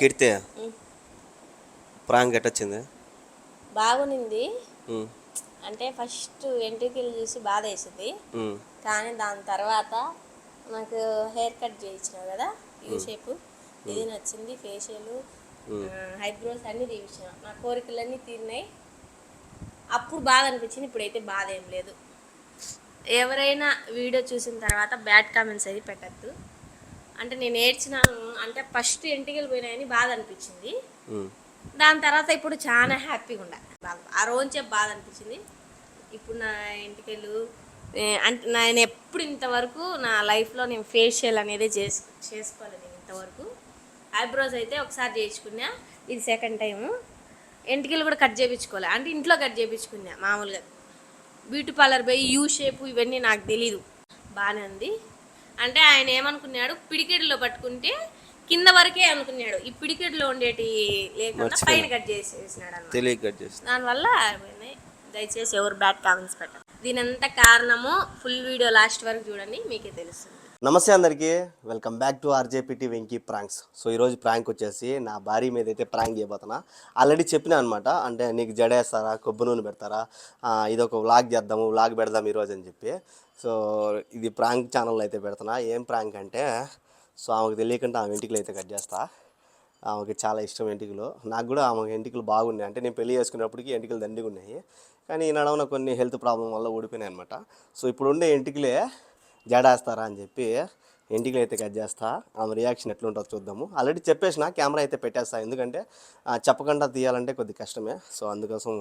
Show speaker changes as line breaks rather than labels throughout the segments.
కిడితే prank ఎట్టొచ్చింది
బాగునింది. అంటే first వెంట్రుకలు చూసి బాధ వేసింది కానీ దాని తర్వాత నాకు హెయిర్ కట్ చేయించినావు కదా యూ షేప్. ఇది నచ్చింది ఫేషియల్ ఐబ్రోస్ అన్నీ తీయించిన నా కోరికలన్నీ తీరినాయి. అప్పుడు బాధ అనిపించింది ఇప్పుడైతే బాధ ఏం లేదు. ఎవరైనా వీడియో చూసిన తర్వాత బ్యాడ్ కామెంట్స్ అయితే పెట్టద్దు. అంటే నేను ఏడ్చినాను అంటే ఫస్ట్ ఎంటికలు పోయినాయని బాధ అనిపించింది. దాని తర్వాత ఇప్పుడు చాలా హ్యాపీగా ఉండ. ఆ రోజే బాధ అనిపించింది. ఇప్పుడు నా ఇంటికెళ్ళు అంటే నేను ఎప్పుడు ఇంతవరకు నా లైఫ్లో నేను ఫేషియల్ అనేది చేసు చేసుకోలేదు నేను ఇంతవరకు. ఐబ్రోస్ అయితే ఒకసారి చేయించుకున్నా ఇది సెకండ్ టైము. ఎంటికలు కూడా కట్ చేయించుకోలే. అంటే ఇంట్లో కట్ చేయించుకున్నా మామూలుగా. బ్యూటీ పార్లర్ పోయి యూ షేప్ ఇవన్నీ నాకు తెలీదు. బాగానే ఉంది. అంటే ఆయన ఏమనుకున్నాడు? పిడికెడులో పట్టుకుంటే కింద వరకే అనుకున్నాడు. ఈ పిడికెడులో ఉండేటి లేకుండా పైన కట్ చేసేసినాడు
తెలియక కట్ చేసిన.
దానివల్ల. దయచేసి ఎవరు బ్యాడ్ కామెంట్స్ పెట్టండి దీనంతా కారణము ఫుల్ వీడియో లాస్ట్ వరకు చూడండి మీకే తెలుస్తుంది.
నమస్తే అందరికీ. Welcome back to RJPT Venky pranks. So ఈరోజు ప్రాంక్ వచ్చేసి నా భార్య మీద అయితే ప్రాంక్ చేయబోతున్నా. ఆల్రెడీ చెప్పినా అనమాట అంటే నీకు జడేస్తారా కొబ్బరి నూనె పెడతారా ఇదొక ఇది ఒక వ్లాగ్ చేద్దాము వ్లాగ్ పెడదాం ఈరోజు అని చెప్పి. సో ఇది ప్రాంక్ ఛానల్ అయితే పెడుతున్నా. ఏం ప్రాంక్ అంటే సో ఆమెకు తెలియకుండా ఆమె ఇంటికి అయితే కట్ చేస్తా. ఆమెకి చాలా ఇష్టం ఎంటికలు. నాకు కూడా ఆమె ఎంటికలు బాగున్నాయి. అంటే నేను పెళ్ళి చేసుకునేప్పటికి ఎంటికలు దండిగా ఉన్నాయి. కానీ ఈ నడవన కొన్ని హెల్త్ ప్రాబ్లం వల్ల ఊడిపోయినాయి అనమాట సో ఇప్పుడు ఉండే ఎంటికలే జడేస్తారా అని చెప్పి ఇంటికి అయితే కట్ చేస్తా. ఆమె రియాక్షన్ ఎట్లుంటుందో చూద్దాము. ఆల్రెడీ చెప్పేసిన కెమెరా అయితే పెట్టేస్తా. ఎందుకంటే చెప్పకుండా తీయాలంటే కొద్ది కష్టమే. సో అందుకోసం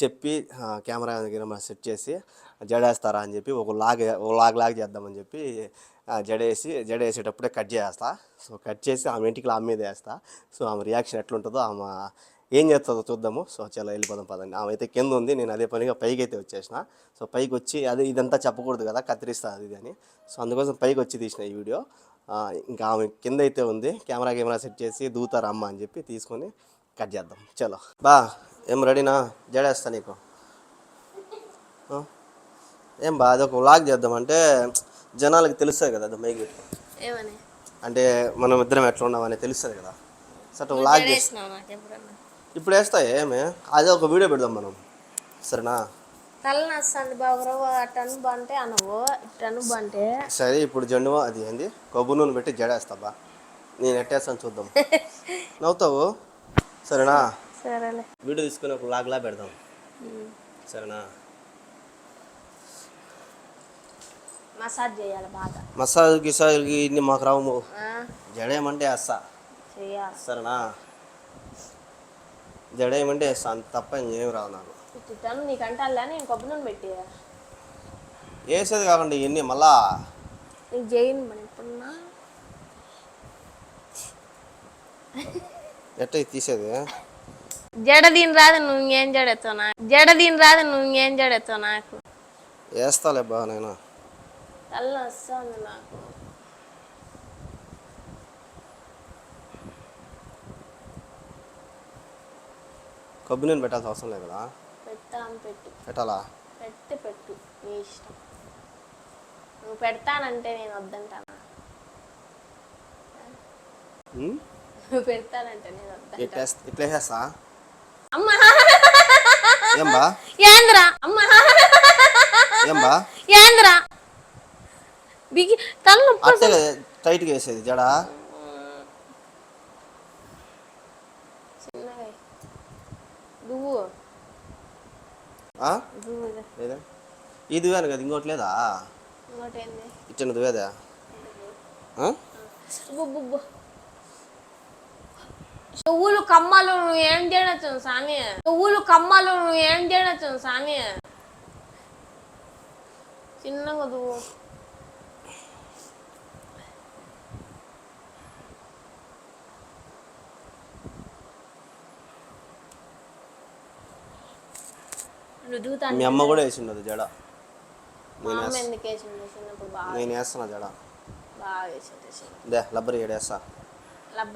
చెప్పి కెమెరా దగ్గర సెట్ చేసి జడేస్తారా అని చెప్పి ఒక లాగ్ ఒక లాగ్ లాగ్ చేద్దామని చెప్పి జడేసి జడేసేటప్పుడే కట్ చేస్తా. సో కట్ చేసి ఆమె ఇంటికి ఆమె మీద వేస్తా. సో ఆమె రియాక్షన్ ఎట్లుంటుందో ఆమె ఏం చేస్తుందో చూద్దాము. సో చాలా వెళ్ళిపోదాం పదండి. ఆమె అయితే కింద ఉంది. నేను అదే పనిగా పైకి అయితే వచ్చేసిన. సో పైకి వచ్చి అదే ఇదంతా చెప్పకూడదు కదా కత్తిరిస్తా అది ఇది అని. సో అందుకోసం పైకి వచ్చి తీసిన ఈ వీడియో. ఇంకా ఆమె కింద అయితే ఉంది. కెమెరా కెమెరా సెట్ చేసి దూతారు అమ్మ అని చెప్పి తీసుకొని కట్ చేద్దాం. చలో. బా ఏం రెడీనా? జడేస్తా నీకు? ఏం బా అదొక వ్లాగ్ చేద్దామంటే జనాలకి తెలుస్తుంది కదా అది మైకి
ఏమని?
అంటే మనం ఇద్దరం ఎట్లా ఉన్నామని తెలుస్తుంది కదా. సో అట్లా వ్లాగ్ చేసి
చేసినావు నాకు ఎప్పుడన్నా?
ఇప్పుడు వేస్తా ఏమే? అదే ఒక వీడియో పెడదాం మనం. సరేనా?
తల నస్తుంది బాబురావు అటను బంటే అనవు ఇటను బంటే.
సరే ఇప్పుడు జెండు అది ఏంది? కొబ్బరి నూనె పెట్టి జడేస్తా బా. నేను ఎట్టేస్తాను చూద్దాం. నవ్వుతావు? సరేనా?
సరేలే.
వీడియో తీసుకుని ఒక లాగ్లా పెడదాం. సరేనా?
మసాజ్ చేయాలి బాగా.
మసాజ్ గిసాజ్ ఇన్ని మాకు రావు. జడేయమంటే వేస్తా.
చేయాలి.
సరేనా? జడేయమంటే వేస్తా అంత తప్ప ఇంకేం రావు నాకు.
ఇటను నీకంటే అలా నేను కొబ్బరి నూనె పెట్టి
వేసేది కాకుండా ఇవన్నీ మళ్ళా.
నీకు చేయను మరి ఇప్పుడున్నా
ఎట్ట ఇది తీసేది?
జడ దీని రాదు నువ్వు ఇంకేం జడెత్తావు నాకు? జడ దీని రాదు నువ్వు ఇంకేం జడెత్తావు నాకు?
వేస్తాలే బా నేను.
తల వస్తుంది నాకు.
కొబ్బరి నూనె పెట్టాల్సిన అవసరం లేదు కదా?
పెడతాను పెట్టు.
పెట్టాలా?
పెడితే పెట్టు. నీ ఇష్టం. నువ్వు పెడతానంటే నేను వద్దంటానా? నువ్వు పెడతానంటే నేను వద్దంటా
ఇట్లా వేసేస్తా
అమ్మా!
ఏం బా
ఏంద్రా? అమ్మా!
ఏం బా
ఏంద్రా? బిగి తల నొప్పి
టైట్గా వేసేది జడ
చిన్నగా నువ్వు
ఆ?
నువ్వు ఇదే.
లేదా ఇది దువ్వాను కదా ఇంకోటి లేదా? ఇచ్చిన దువ్వేదా
చెవులు కమ్మలు నువ్వు ఏం చేయడచ్చు స్వామి చెవులు కమ్మలు నువ్వు ఏం చేయడచ్చు స్వామి చిన్నగా నువ్వు
మీ అమ్మ కూడా వేసిండదు జడ.
మా అమ్మ ఎందుకు వేసింది? చిన్నప్పుడు బాగా
నేను వేస్తున్నా జడ?
బాగా వేసేది
దే లబ్బరి ఏడేస్తా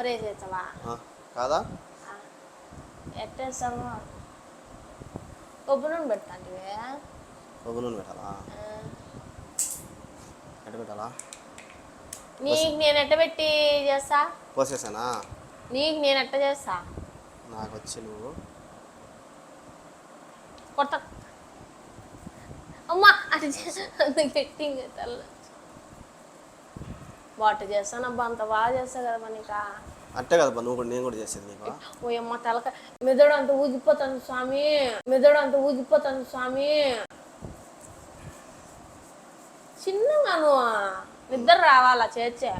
వేసేస్తావా
ఆ? కాదా?
ఎట్టేస్తాము
పెట్టాలా? ఎట్ట పెట్టాలా?
నీకు నేను ఎట్ట పెట్టి చేస్తా?
పోసేసానా?
నీకు నేను ఎట్ట చేస్తా?
నాకు వచ్చి నువ్వు.
కొడతా. అమ్మా అటు అంత గట్టిగా తల్ల. వాట చేస్తానబ్బా అంత బాగా చేస్తా కదా మనీకా
అంతే కదా నువ్వు కూడా నేను కూడా చేసేది నీకు.
ఓ అమ్మ తలక. మెదడు అంత ఊగిపోతాను స్వామి. మెదడు అంత ఊగిపోతాను స్వామి. చిన్నగా నువ్వు నిద్ర రావాలా చేర్చే?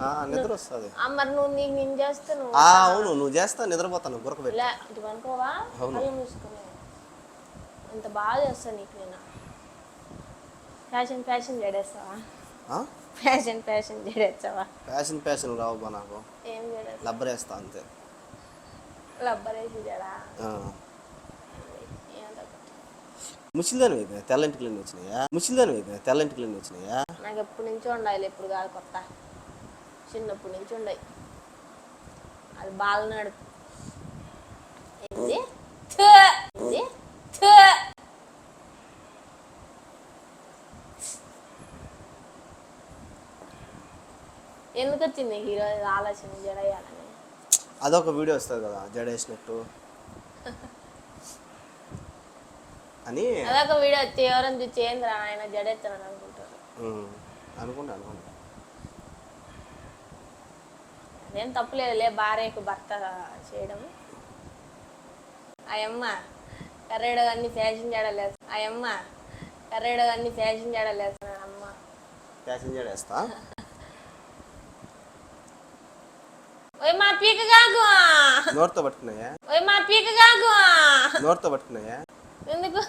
ఆ, నిద్ర వస్తుంది.
మరి నువ్వు నీకు నేను చేస్తే నువ్వు
ఆ, అవును నువ్వు చేస్తా నిద్రపోతాను
ఇటు అనుకోవా
అవును.
అంత బాగా చేస్తాను నీకు నేను. ఫ్యాషన్ ఫ్యాషన్ చేడేస్తావా? ఫ్యాషన్ ఫ్యాషన్ చేడేస్తావా?
ప్యాషన్ ప్యాషన్ రావు నాకు.
ఏం చేడేస్తా
లబ్బరేస్తా అంతే.
లబ్బరేసి జడా
ఆ.
ఏంటో
ముసిల్దాని వైపు తెల్లంటికి వచ్చినాయా? ముసిల్దాని వైపు తెల్లంటికి వచ్చినాయా?
నాకు ఎప్పటి నుంచో ఉండాలి ఎప్పుడు కాదు కొత్త. చిన్నప్పటి నుంచి ఉండయి. అది బాగా నడు ఏంది థు! ఏంది థు! ఎందుకు వచ్చింది హీరో ఆలోచన జడయ్యాలని
అదొక వీడియో వస్తుంది కదా జడేసినట్టు. అని
అదొక వీడియో వచ్చి ఎవరైనా చూసి ఏంద్రా ఆయన జడెత్తానని అనుకుంటారు.
అనుకుంటా అనుకుంటా.
అదేం తప్పులేదులే భార్యకు భర్త చేయడం. అయ్యమ్మ కర్రేడు అన్ని ఫ్యాషన్ చేయడలేదు అయ్యమ్మ కర్రేడు అన్ని ఫ్యాషన్ చేయడలేదు అమ్మ.
ప్యాషన్ జడేస్తా
ఓయ్ మా పీక కాకు
నోరుతో పట్టుకున్నాయా?
మా పీక కాకు.
నోరుతో పట్టుకున్నాయా?
ఎందుకు?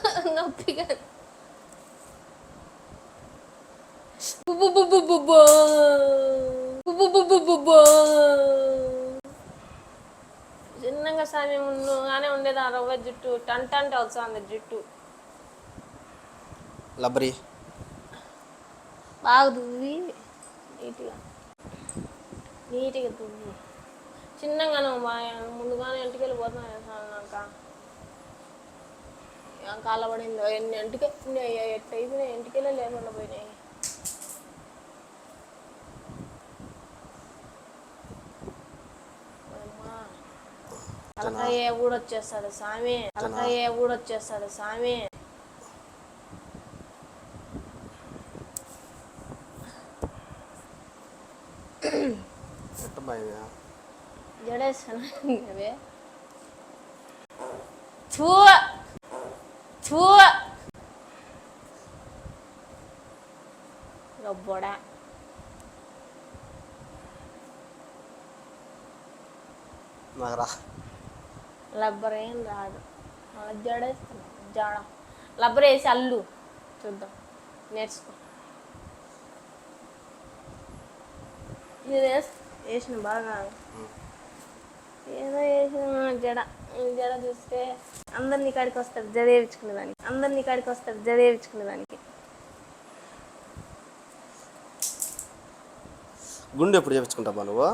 బుబ్బు బుబ్బు చిన్నగా సామి ముందుగానే ఉండేది ఆ రవ్వ జుట్టు. టంట అంటే వస్తుంది జుట్టు.
లబ్బరి.
బాగా దువ్వి నీట్గా. నీట్గా దువ్వి. చిన్నగానే ముందుగానే ఇంటికి వెళ్ళిపోతున్నాను నాకు ఏం ఎన్ని ఇంటికి ఎట్ అయిపోయినాయి ఇంటికి వెళ్ళి లేకుండా పోయినాయి. తలకాయ కూడా వచ్చేస్తాడు స్వామి తలకాయ కూడా వచ్చేస్తాడు స్వామి
ఎట్ట
అవే చూ చూ రొబ్బొడా.
నాకు
ఏం రాదు. మళ్ళీ జడేస్తాను. జడ. లబ్బర్ వేసి అల్లు. చూద్దాం. నేర్చుకో. ఇది వేస్- వేసిన బాగా ఏదో వేసిన జడ జడ చూస్తే అందరినీ కాడికి వస్తారు జడ వేయించుకునే దానికి. అందరినీ కాడికి వస్తారు జడ వేయించుకునే దానికి.
గుండె ఎప్పుడు చేపించుకుంటావా నువ్వు?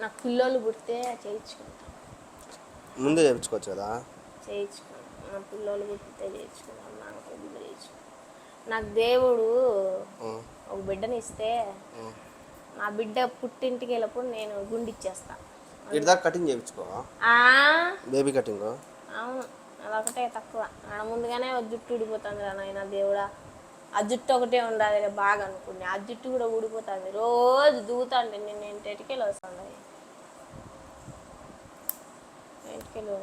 నాకు పిల్లోళ్ళు పుడితే చేయించుకుంటా.
ముందే చేపించుకోవచ్చు కదా?
చేయించుకున్నాను నా పిల్లోళ్ళు పుట్టితే చేయించుకున్నాను నాకు బిడ్డ చేయించుకున్నాను నాకు దేవుడు ఒక బిడ్డని ఇస్తే. నా బిడ్డ పుట్టింటికి వెళ్ళినప్పుడు నేను గుండిచ్చేస్తా
ఇటు దాకా కటింగ్ చేయించుకో
ఆ,
బేబీ కటింగ్
అవును. అదొకటే తక్కువ. ఆడ ముందుగానే జుట్టు ఊడిపోతుంది రా నాయన దేవుడా. ఆ జుట్టు ఒకటే ఉండాలి రే బాగా అనుకుని. ఆ జుట్టు కూడా ఊడిపోతుంది. రోజు దూతాండి నేను ఇంటికెళ్ళి వస్తుంది ఇంటికెళ్ళి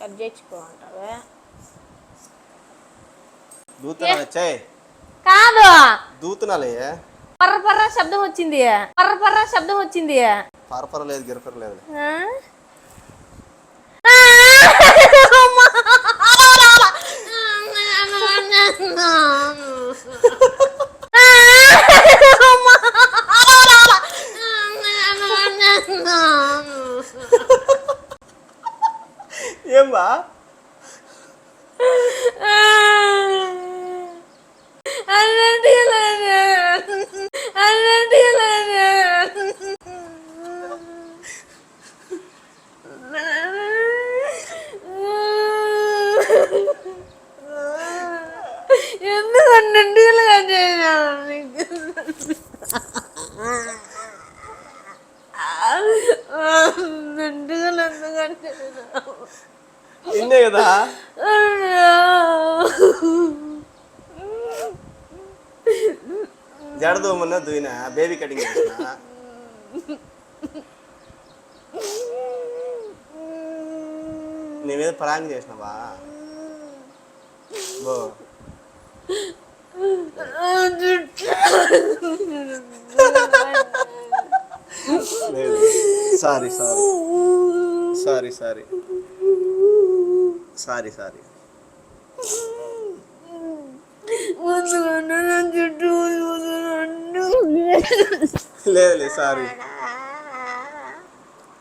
కట్ చేయించుకోమంటావే?
దూతనాలే చే
కాదు.
దూతనాలే
పర్ర శబ్దం వచ్చింది. పర్ర శబ్దం వచ్చింది!
ఏం బా
అన్నట్టుగా లేదు. అన్నట్టుగా లేదు. ఎందుకు అన్నట్టుగా చేశాను నీకు?
కదా జడ దూమన్నా బేబీ కటింగ్ చేసిన. నీ మీద ప్రాంక్ చేసినావా? బో. Sorry sorry sorry sorry sorry sorry లేదు లేదు సారీ.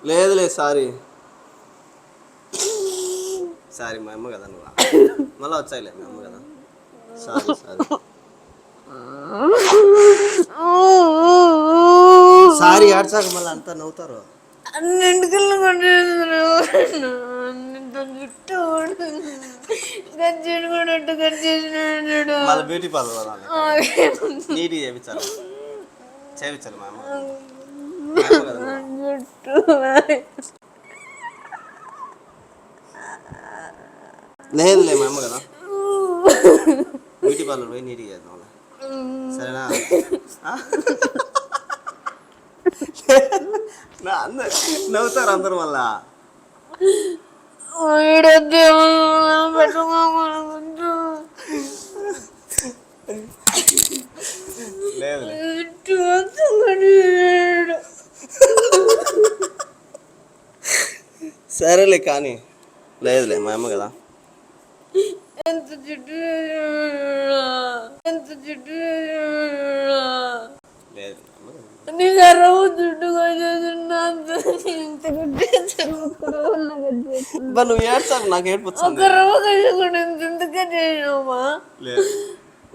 లేదు లేదు సారీ. సారీ మా అమ్మ కదా నువ్వు? మళ్ళీ వచ్చాయిలే మా అమ్మ కదా. Sorry sorry. సారీ మళ్ళీ అంతా నవ్వుతారు.
అన్నింటికల్లా కొట్టేసారు అన్నింటి జుట్టు గజ్జెడు కూడా అట్టు కట్ చేసినాడు
మళ్ళీ బ్యూటీ పార్లర్ నీట్గా చేయించాలి. చేయించాలి మా అమ్మ మా అమ్మ కదా నువ్వు.
జుట్టు
లేదు లే మా అమ్మ కదా బ్యూటీ పార్లర్ పోయి నీట్గా చేద్దాం సరేనా ఆ? నా అందరు నవ్వుతారు అందరు మళ్ళా
వీడొద్దు
సరేలే కానీ లేదులే మా అమ్మ కదా
ఎంత వేసాడు. ఎంత వేసాడు.
లేదు.
నీకు అరవ కట్టేసాను
బా నువ్వు ఏడ్చాలి నాకు ఏడుపు
ఒక్క
వచ్చింది
రవ్వ ఎంత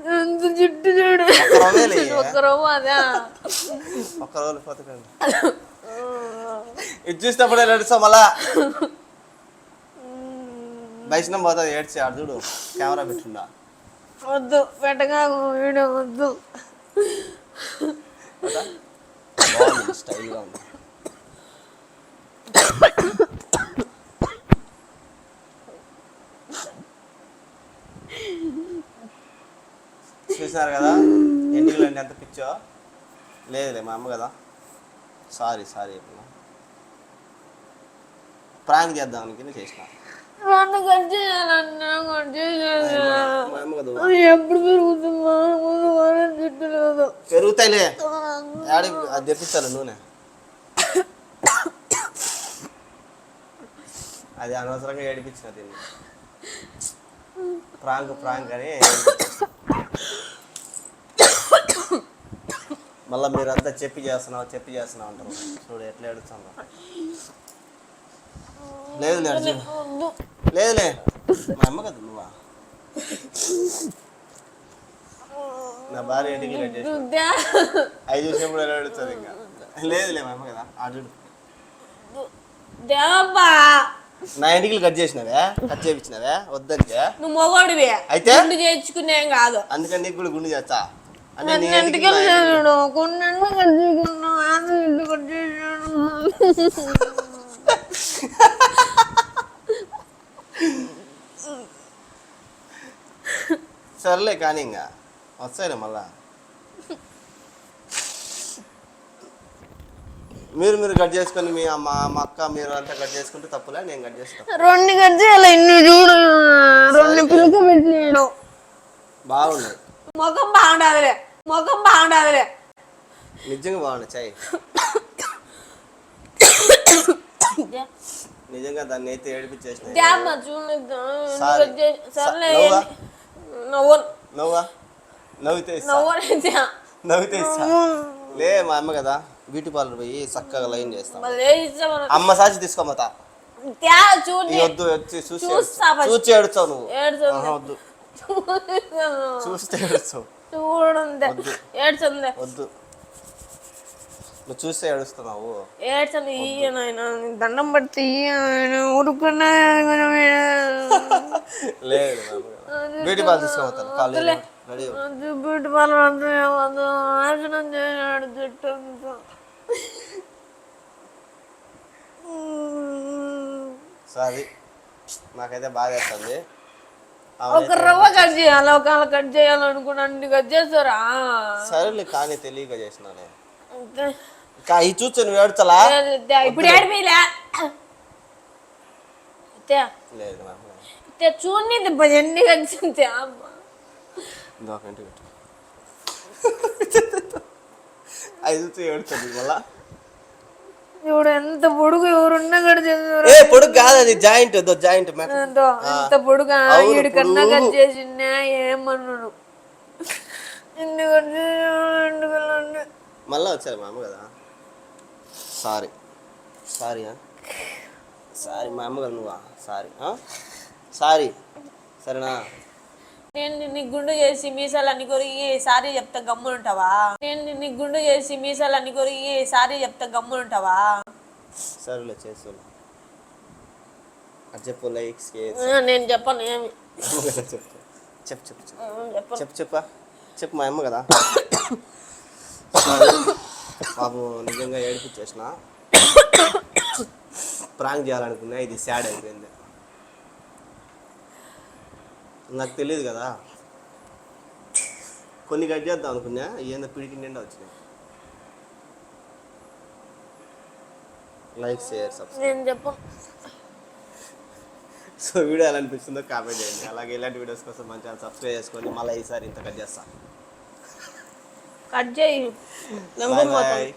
జుట్టు చూడు
ఒక్క
రవ్వ అదా
ఒక్క రోజు పోతుంది ఇది చూసినప్పుడు ఏడుస్తావు మళ్ళా వైష్ణం పోతుంది ఏడ్చి ఆడు చూడు కెమెరా పెట్టుండా
వద్దు పెట్టగా వీడియో వద్దు
స్టైల్గా ఉంది చూసినారు కదా? ఎన్నికలు ఎంత పిచ్చో? లేదులే మా అమ్మ కదా. సారీ సారీ చెప్పిన ప్రాంక్ చేద్దాం చేసిన. కదా
లేదు
పెరుగుతాయిలే. అది తెప్పించాలి నూనె. అది అనవసరంగా ఏడిపించిన దీన్ని. ప్రాంక్ ప్రాంక్ అని మళ్ళీ మీరంతా చెప్పి చేస్తున్నావు చెప్పి చేస్తున్నావు అంటారు. చూడు ఎట్లా ఏడుస్తున్నావు లేదులే అర్జున్. లేదులే. మా అమ్మ కదా నువ్వా? నా భార్య
వద్దా?
ఐదు చూసినప్పుడు ఎలా అడుగుతుంది ఇంకా? లేదులే మా అమ్మ కదా.
దేవబ్బా
నా ఇంటికి కట్ చేసినవే? కట్ చేయించినవే? వద్దంటే
నువ్వు మొగోడివి.
అయితే?
గుండు చేయించుకునేం కాదు.
అందుకని నీకు కూడా గుండు చేస్తా.
ఇల్లు
సర్లే కానీ ఇంకా వస్తాయిలే మళ్ళా. మీరు మీరు కట్ చేసుకొని మీ అమ్మ మా అక్క మీరు అంతా కట్ చేసుకుంటే తప్పులే నేను కట్ చేస్తాను
రెండు కట్ చేయాలి ఇన్ని చూడు. రెండు పిల్లక పెట్టినాడు.
బాగున్నాయి.
ముఖం బాగుండదులే ముఖం బాగుండదులే
నిజంగా బాగున్నాయి చాయ్ నిజంగా దాన్ని అయితే ఏడిపించేసిన నవ్వా? నవ్వితే నవ్వితే లే మా అమ్మ కదా బ్యూటీ పార్లర్ పోయి చక్కగా లైన్ చేస్తాం అమ్మ సాచి తీసుకోమతా చూసి. చూసి ఏడుస్తావు నువ్వు వద్దు చూస్తే ఏడుస్తావు.
చూడండి
వద్దు. నువ్వు చూస్తే ఏడుస్తున్నావు.
ఏడ్చండి ఇయ్య నాయన దండం పడితే ఇయ్య నాయన ఊరుకున్నా
లేదు. బ్యూటీ పార్లర్ తీసుకోమతాను కాలేజ్ రెడీ
బ్యూటీ పార్లర్ అంతా ఏమవుతుందో నాశనం చేశాడు జుట్టు అంతా.
సారీ. నాకైతే బాగా వేస్తుంది
ఒక రవ్వ కట్ చేయాలి ఒక అలా కట్ చేయాలనుకున్నాను కట్ చేస్తారా?
సరేలే కానీ తెలియక చేసినానే ఇంకా ఈ చూస్తే నువ్వు ఏడ్చలా
ఇప్పుడు చూడండి దెబ్బ ఎన్ని కలిసింది అమ్మా.
చూస్తే ఏడుస్తుంది మళ్ళా.
ఇప్పుడు ఎంత పొడుగు ఎవరున్నా కట్ చేస్తారు
ఏ పొడుగు కాదు అది జాయింట్ ఏదో జాయింట్
ఎంతో ఎంత పొడుగా ఈడు కన్నా. కట్ చేసినా ఏమన్నాను?
మళ్ళీ వచ్చారు మా అమ్మ కదా. సారీ. సారీ సారీ మా అమ్మ కదా నువ్వా? Sorry sorry. సరేనా?
నేను నీ గుండు చేసి మీసాలు అన్ని కొరిగి సారీ చెప్తా గమ్మునుంటావా? నేను నీ గుండు చేసి మీసాలు అన్ని కొరిగి సారీ చెప్తా గమ్మునుంటావా?
సరేలే చేసు అది చెప్పు లైక్స్
నేను చెప్పను ఏమి.
చెప్పు చెప్పు చెప్పు. చెప్పు చెప్పా చెప్పు మా అమ్మ కదా. బాబు నిజంగా ఏడిపించేసిన. ప్రాంక్ చేయాలనుకున్నా ఇది సాడ్ అయిపోయింది. నాకు తెలియదు కదా. కొన్ని కట్ చేద్దాం అనుకున్నా ఏందో పిడికి నిండా వచ్చినాయి. Like share subscribe.
నేను
సో వీడియో ఎలా అనిపిస్తుందో కామెంట్ చేయండి. అలాగే ఇలాంటి వీడియోస్ కోసం ఛానల్ సబ్స్క్రైబ్ చేసుకొని మళ్ళీ ఈసారి ఇంత కట్ చేస్తాను
కట్ చేయి.